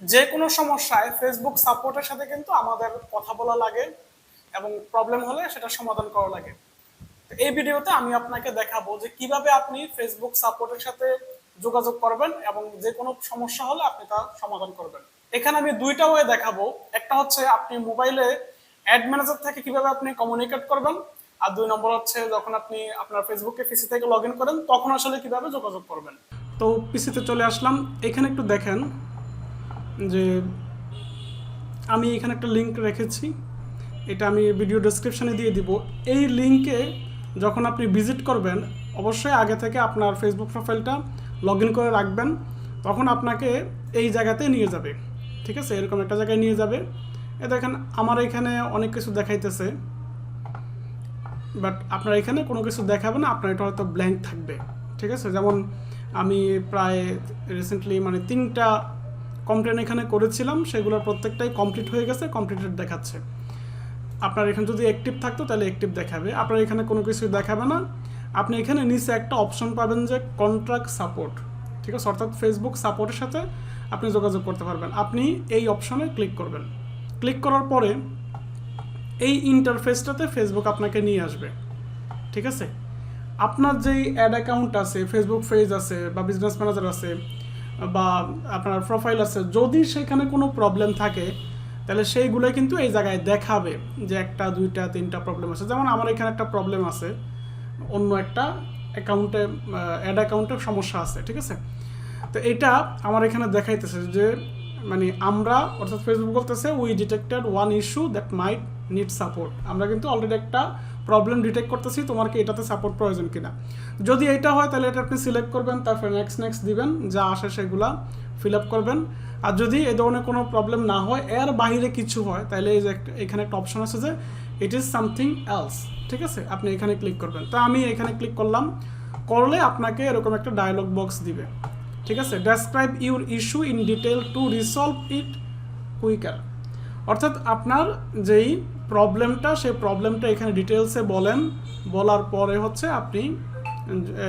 যে কোনো সমস্যায় ফেসবুক সাপোর্টের সাথে কিন্তু আমাদের কথা বলা লাগে এবং প্রবলেম হলে সেটা সমাধান করা লাগে। এই ভিডিওতে আমি আপনাকে দেখাবো যে কীভাবে আপনি ফেসবুক সাপোর্টের সাথে যোগাযোগ করবেন এবং যে কোনো সমস্যা হলে আপনি তা সমাধান করবেন। এখানে আমি দুইটা ওয়ে দেখাবো। একটা হচ্ছে আপনি মোবাইলে অ্যাড ম্যানেজার থেকে কীভাবে আপনি কমিউনিকেট করবেন আর দুই নম্বর হচ্ছে যখন আপনি আপনার ফেসবুকে পিসি থেকে লগ ইন করেন, তখন আসলে কীভাবে যোগাযোগ করবেন। তো পিসিতে চলে আসলাম। এখানে একটু দেখেন। যে আমি এখানে একটা লিঙ্ক রেখেছি। এটা আমি ভিডিও ডেসক্রিপশনে দিয়ে দিব। এই লিঙ্কে যখন আপনি ভিজিট করবেন, অবশ্যই আগে থেকে আপনার ফেসবুক প্রোফাইলটা লগ ইন করে রাখবেন। তখন আপনাকে এই জায়গাতে নিয়ে যাবে। ঠিক আছে? এরকম একটা জায়গায় নিয়ে যাবে। এ দেখেন, আমার এখানে অনেক কিছু দেখাইতেছে। বাট আপনার এখানে কোনো কিছু দেখাবে না। আপনার এটা হয়তো ব্ল্যাঙ্ক থাকবে। ঠিক আছে? যেমন আমি প্রায় রিসেন্টলি মানে তিনটা কমপ্লেন এখানে করেছিলাম, সেগুলোর প্রত্যেকটাই কমপ্লিট হয়ে গেছে কমপ্লিটেড দেখাচ্ছে। আপনার এখানে যদি অ্যাক্টিভ থাকতো, তাহলে অ্যাক্টিভ দেখাবে। আপনার এখানে কোনো কিছু দেখাবে না। আপনি এখানে নিচে একটা অপশন পাবেন যে কন্ট্রাক্ট সাপোর্ট ঠিক আছে? অর্থাৎ ফেসবুক সাপোর্টের সাথে আপনি যোগাযোগ করতে পারবেন। আপনি এই অপশনে ক্লিক করবেন। ক্লিক করার পরে এই ইন্টারফেসটাতে ফেসবুক আপনাকে নিয়ে আসবে। ঠিক আছে? আপনার যেই অ্যাড অ্যাকাউন্ট আছে ফেসবুক পেজ আছে বা বিজনেস ম্যানেজার আছে বা আপনার প্রোফাইল আছে, যদি সেখানে কোনো প্রবলেম থাকে, তাহলে সেইগুলোই কিন্তু এই জায়গায় দেখাবে যে একটা, দুইটা, তিনটা প্রবলেম আছে। যেমন আমার এখানে একটা প্রবলেম আছে, অন্য একটা অ্যাকাউন্টে অ্যাড অ্যাকাউন্টে সমস্যা আছে, ঠিক আছে? তো এটা আমার এখানে দেখাইতেছে যে মানে আমরা, অর্থাৎ ফেসবুক বলতেছে we detected one issue that might need support আমরা কিন্তু অলরেডি একটা প্রবলেম ডিটেক্ট করতেছি তোমার কি এটাতে সাপোর্ট প্রয়োজন কিনা। যদি এটা হয়, তাহলে এটা আপনি সিলেক্ট করবেন, তারপরে নেক্সট নেক্সট দিবেন, যা আসে সেগুলা ফিল আপ করবেন। আর যদি এ ধরনের কোনো প্রবলেম না হয়, এর বাহিরে কিছু হয়, তাহলে এই যে এখানে একটা অপশন আছে যে ইট ইজ সামথিং এলস ঠিক আছে? আপনি এখানে ক্লিক করবেন। তো আমি এখানে ক্লিক করলাম, করলে আপনাকে এরকম একটা ডায়লগ বক্স দিবে, ঠিক আছে? Describe your issue in detail to resolve it quicker অর্থাৎ আপনার যেই প্রবলেমটা, সেই প্রবলেমটা এখানে ডিটেলসে বলেন। বলার পরে হচ্ছে আপনি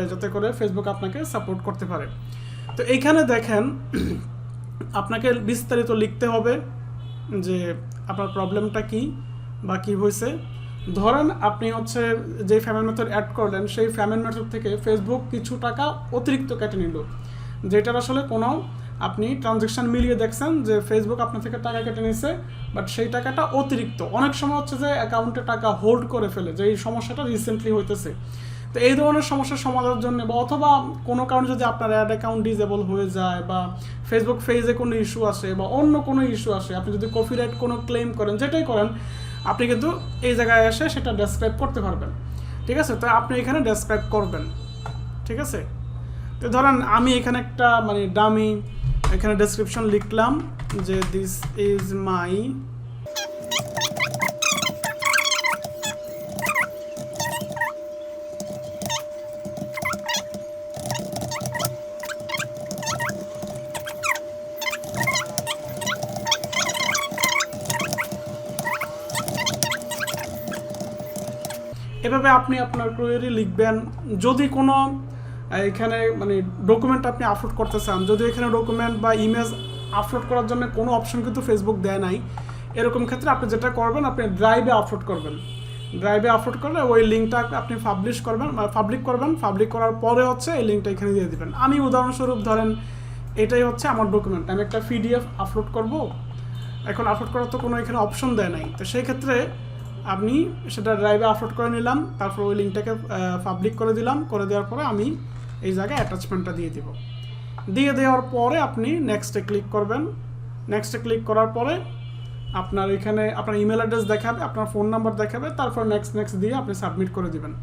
যাতে করে ফেসবুক আপনাকে সাপোর্ট করতে পারে। তো এইখানে দেখেন, আপনাকে বিস্তারিত লিখতে হবে যে আপনার প্রবলেমটা কি বা কী হয়েছে। ধরেন আপনি হচ্ছে যে ফ্যামিলি মেথড অ্যাড করলেন, সেই ফ্যামিলি মেথড থেকে ফেসবুক কিছু টাকা অতিরিক্ত কেটে নিল। যেটার আসলে কোনো আপনি ট্রানজেকশন মিলিয়ে দেখছেন যে ফেসবুক আপনার থেকে টাকা কেটে নিছে বাট সেই টাকাটা অতিরিক্ত। অনেক সময় হচ্ছে যে অ্যাকাউন্টে টাকা হোল্ড করে ফেলে, যে এই সমস্যাটা রিসেন্টলি হইতেছে। তো এই ধরনের সমস্যার সমাধানের জন্য বা অথবা কোনো কারণে যদি আপনার অ্যাড অ্যাকাউন্ট ডিজেবল হয়ে যায় বা ফেসবুক ফেজে কোনো ইস্যু আসে বা অন্য কোনো ইস্যু আসে, আপনি যদি কপিরাইট কোনো ক্লেম করেন, যেটাই করেন, আপনি কিন্তু এই জায়গায় এসে সেটা ডেসক্রাইব করতে পারবেন। ঠিক আছে? তো আপনি এখানে ডেসক্রাইব করবেন। ঠিক আছে? তো ধরেন আমি এখানে একটা মানে ডামি এখানে ডেসক্রিপশন লিখলাম যে দিস ইজ মাই এভাবে আপনি আপনার কোয়েরি লিখবেন। যদি কোনো এখানে মানে ডকুমেন্ট আপনি আপলোড করতে চান যদি এখানে ডকুমেন্ট বা ইমেজ আপলোড করার জন্য কোনো অপশন কিন্তু ফেসবুক দেয় নাই, এরকম ক্ষেত্রে আপনি যেটা করবেন, আপনি ড্রাইভে আপলোড করবেন। ড্রাইভে আপলোড করলে ওই লিঙ্কটা আপনি পাবলিশ করবেন পাবলিক করবেন পাবলিক করার পরে হচ্ছে এই লিঙ্কটা এখানে দিয়ে দিবেন। আমি উদাহরণস্বরূপ ধরেন, এটাই হচ্ছে আমার ডকুমেন্ট আমি একটা পিডিএফ আপলোড করব, এখন আপলোড করার তো কোনো এখানে অপশন দেয় নাই। তো সেই ক্ষেত্রে আপনি সেটা ড্রাইভে আপলোড করে নিলাম, তারপর ওই লিঙ্কটাকে পাবলিক করে দিলাম, করে দেওয়ার পরে আমি এই জায়গায় অ্যাটাচমেন্টটা দিয়ে দিব। দিয়ে দেওয়ার পরে আপনি নেক্সটে ক্লিক করবেন। নেক্সটে ক্লিক করার পরে আপনার এখানে আপনার ইমেল অ্যাড্রেস দেখাবে, আপনার ফোন নাম্বার দেখাবে, তারপর নেক্সট নেক্সট দিয়ে আপনি সাবমিট করে দিবেন।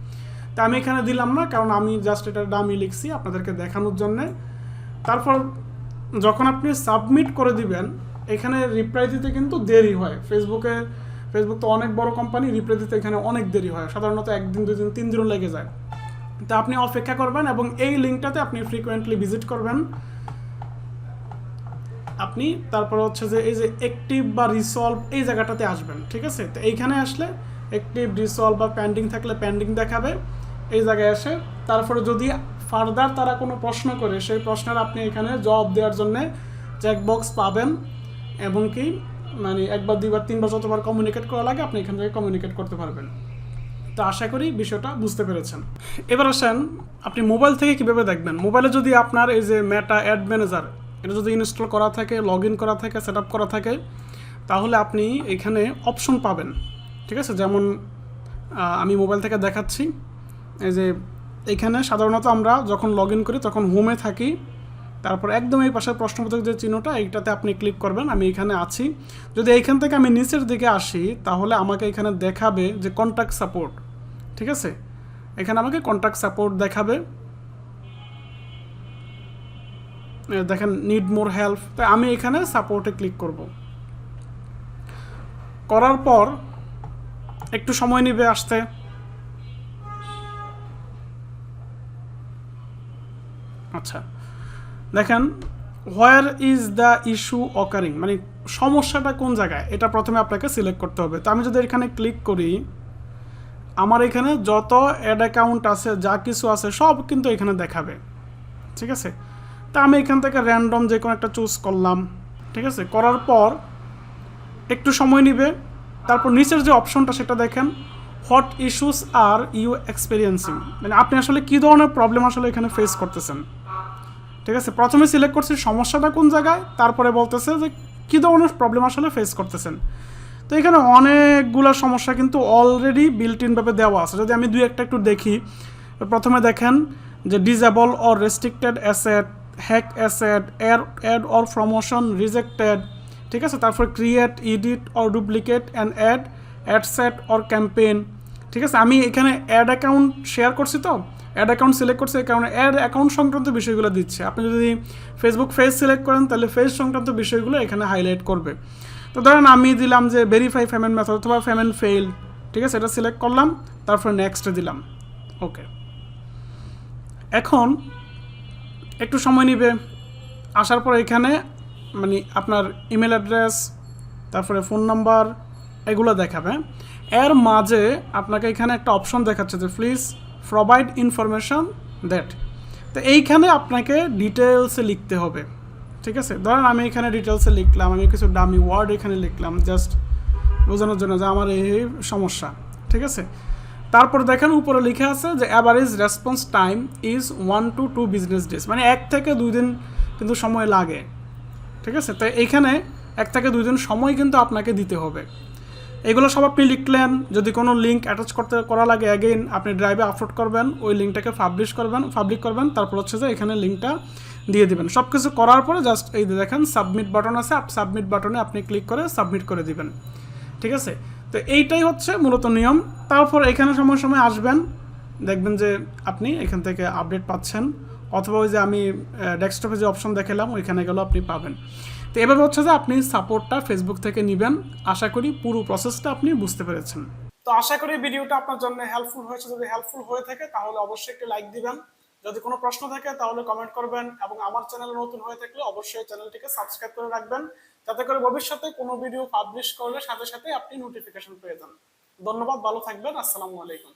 তা আমি এখানে দিলাম না, কারণ আমি জাস্ট এটা দামি লিখছি আপনাদেরকে দেখানোর জন্যে। তারপর যখন আপনি সাবমিট করে দিবেন, এখানে রিপ্লাই দিতে কিন্তু দেরি হয়। ফেসবুকে ফেসবুক তো অনেক বড় কোম্পানি রিপ্লাই দিতে এখানে অনেক দেরি হয়। সাধারণত একদিন, দুই দিন, তিন দিনও লেগে যায়। তা আপনি অপেক্ষা করবেন এবং এই লিঙ্কটাতে আপনি ফ্রিকোয়েন্টলি ভিজিট করবেন। আপনি তারপর হচ্ছে যে এই যে অ্যাক্টিভ বা রিসলভ এই জায়গাটাতে আসবেন, ঠিক আছে? তো এইখানে আসলে অ্যাক্টিভ রিসলভ বা প্যান্ডিং থাকলে প্যান্ডিং দেখাবে, এই জায়গায় এসে তারপরে যদি ফার্দার তারা কোনো প্রশ্ন করে, সেই প্রশ্নের আপনি এখানে জবাব দেওয়ার জন্য চেকবক্স পাবেন এবং কি মানে একবার, দুইবার, তিনবার যতবার কমিউনিকেট করা লাগে, আপনি এখান থেকে কমিউনিকেট করতে পারবেন। তো আশা করি বিষয়টা বুঝতে পেরেছেন। এবার আসেন, আপনি মোবাইল থেকে কীভাবে দেখবেন? মোবাইলে যদি আপনার এই যে মেটা অ্যাড ম্যানেজার এটা যদি ইনস্টল করা থাকে লগ করা থাকে সেট করা থাকে, তাহলে আপনি এখানে অপশন পাবেন। ঠিক আছে? যেমন আমি মোবাইল থেকে দেখাচ্ছি। এই যে এখানে সাধারণত আমরা যখন লগ করি, তখন হোমে থাকি। তারপর একদম এই পাশের প্রশ্নবোধক যে চিহ্নটা, এইটাতে আপনি ক্লিক করবেন, আমি এখানে আছি। যদি এইখান থেকে আমি নিচের দিকে আসি, তাহলে আমাকে এখানে দেখাবে যে কন্ট্যাক্ট সাপোর্ট ঠিক আছে? এখানে আমাকে কন্ট্যাক্ট সাপোর্ট দেখাবে। দেখেন নিড মোর হেল্প তাই আমি এখানে সাপোর্টে ক্লিক করব। করার পর একটু সময় নেবে আসতে। আচ্ছা দেখেন where is the issue occurring মানে সমস্যাটা কোন জায়গায়? এটা প্রথমে আপনাকে সিলেক্ট করতে হবে। তো আমি যদি এখানে ক্লিক করি আমার এখানে যত অ্যাড অ্যাকাউন্ট আছে, যা কিছু আছে, সব কিন্তু এখানে দেখাবে। ঠিক আছে? তা আমি এখান থেকে র্যান্ডম যে কোনো একটা চুজ করলাম। ঠিক আছে? করার পর একটু সময় নিবে। তারপর নিচের যে অপশনটা সেটা দেখেন। What issues are you experiencing মানে আপনি আসলে কী ধরনের প্রবলেম আসলে এখানে ফেস করতেছেন? ঠিক আছে? প্রথমে সিলেক্ট করছি, সমস্যাটা কোন জায়গায়? তারপরে বলতেছে যে কী ধরনের প্রবলেম আসলে ফেস করতেছেন? তো এখানে অনেকগুলো সমস্যা কিন্তু অলরেডি বিল্ট ইনভাবে দেওয়া আছে। যদি আমি দুই একটা একটু দেখি, প্রথমে দেখেন যে disable or restricted asset hack asset এর অ্যাড অর প্রমোশন রিজেক্টেড ঠিক আছে? তারপর create edit or duplicate and ad ad set or campaign ঠিক আছে? আমি এখানে অ্যাড অ্যাকাউন্ট শেয়ার করছি তো? অ্যাড অ্যাকাউন্ট সিলেক্ট করছি, এই কারণে অ্যাড অ্যাকাউন্ট সংক্রান্ত বিষয়গুলো দিচ্ছে। আপনি যদি ফেসবুক পেজ সিলেক্ট করেন, তাহলে ফেজ সংক্রান্ত বিষয়গুলো এখানে হাইলাইট করবে। তো ধরেন আমি দিলাম যে ভেরিফাই পেমেন্ট মেথড অথবা পেমেন্ট ফেল ঠিক আছে? এটা সিলেক্ট করলাম, তারপর নেক্সট দিলাম। ওকে এখন একটু সময় নিবে। আসার পর এখানে মানে আপনার ইমেল অ্যাড্রেস তারপরে ফোন নাম্বার এগুলো দেখাবে। এর মাঝে আপনাকে এখানে একটা অপশন দেখাচ্ছে যে প্লিজ প্রোভাইড ইনফরমেশন দ্যাট তো এইখানে আপনাকে ডিটেলসে লিখতে হবে। ঠিক আছে? ধরেন আমি এখানে ডিটেলসে লিখলাম, আমি কিছু ডামি ওয়ার্ড এখানে লিখলাম জাস্ট বোঝানোর জন্য যে আমার এই সমস্যা, ঠিক আছে? তারপর দেখেন উপরে লিখে আছে যে average response time is one to two business days মানে এক থেকে দুই দিন কিন্তু সময় লাগে, ঠিক আছে? তো এইখানে এক থেকে দুই দিন সময় কিন্তু আপনাকে দিতে হবে। এগুলো সব আপনি লিখলেন, যদি কোনো লিঙ্ক অ্যাটাচ করতে করা লাগে অ্যাগেইন আপনি ড্রাইভে আপলোড করবেন, ওই লিঙ্কটাকে পাবলিশ করবেন পাবলিক করবেন, তারপর হচ্ছে যে এখানে লিঙ্কটা দিয়ে দিবেন। সব কিছু করার পরে জাস্ট এই দেখেন সাবমিট বাটন আছে সাবমিট বাটনে আপনি ক্লিক করে সাবমিট করে দিবেন। ঠিক আছে? তো এইটাই হচ্ছে মূলত নিয়ম। তারপর এখানে সময় সময় আসবেন, দেখবেন যে আপনি এখান থেকে আপডেট পাচ্ছেন, অথবা ওই যে আমি ডেস্কটপে যে অপশন দেখালাম, ওইখানে গেলেও আপনি পাবেন। তো এভাবে হচ্ছে যে আপনি সাপোর্টটা ফেসবুক থেকে নেবেন। আশা করি পুরো প্রসেসটা আপনি বুঝতে পেরেছেন। তো আশা করি ভিডিওটা আপনার জন্য হেল্পফুল হয়েছে। যদি হেল্পফুল হয়ে থাকে, তাহলে অবশ্যই একটি লাইক দিবেন। যদি কোনো প্রশ্ন থাকে তাহলে কমেন্ট করবেন এবং আমার চ্যানেল নতুন হয়ে থাকলে অবশ্যই চ্যানেলটিকে সাবস্ক্রাইব করে রাখবেন। যাতে করে ভবিষ্যতে কোনো ভিডিও পাবলিশ করলে সাথে সাথে আপনি নোটিফিকেশন পেয়ে যান। ধন্যবাদ, ভালো থাকবেন, আসসালামু আলাইকুম।